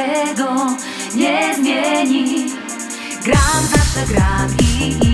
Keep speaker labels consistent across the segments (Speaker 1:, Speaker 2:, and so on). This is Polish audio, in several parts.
Speaker 1: tego nie zmieni. Gram, zawsze gram i, i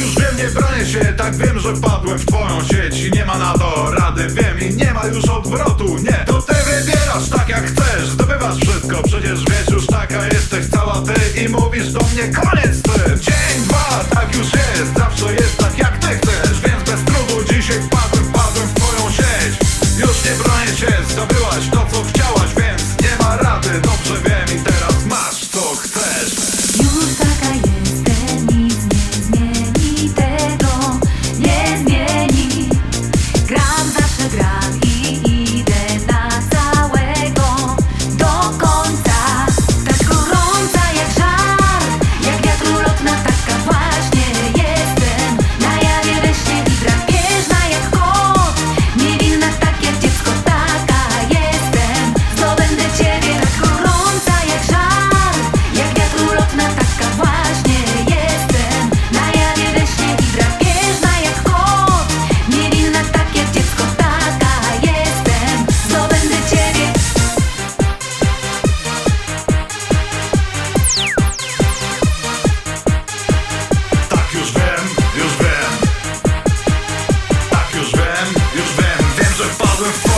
Speaker 2: Już wiem, nie bronię się, tak wiem, że padłem w twoją sieć I nie ma na to rady, wiem i nie ma już odwrotu, nie. To ty wybierasz tak jak chcesz, zdobywasz wszystko. Przecież wiesz już taka jesteś cała ty i mówisz do mnie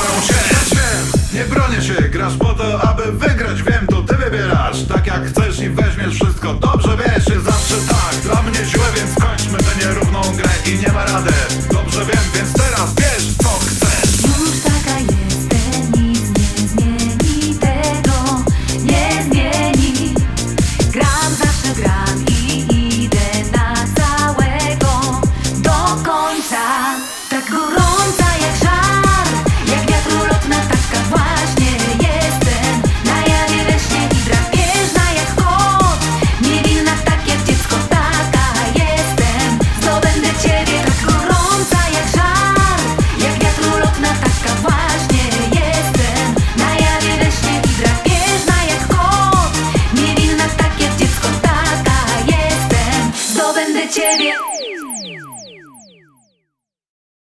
Speaker 2: moją Wiem,
Speaker 1: nie
Speaker 2: bronię się, grasz po to, aby wygrać. Wiem, to ty wybierasz, tak jak chcesz i weź. тебе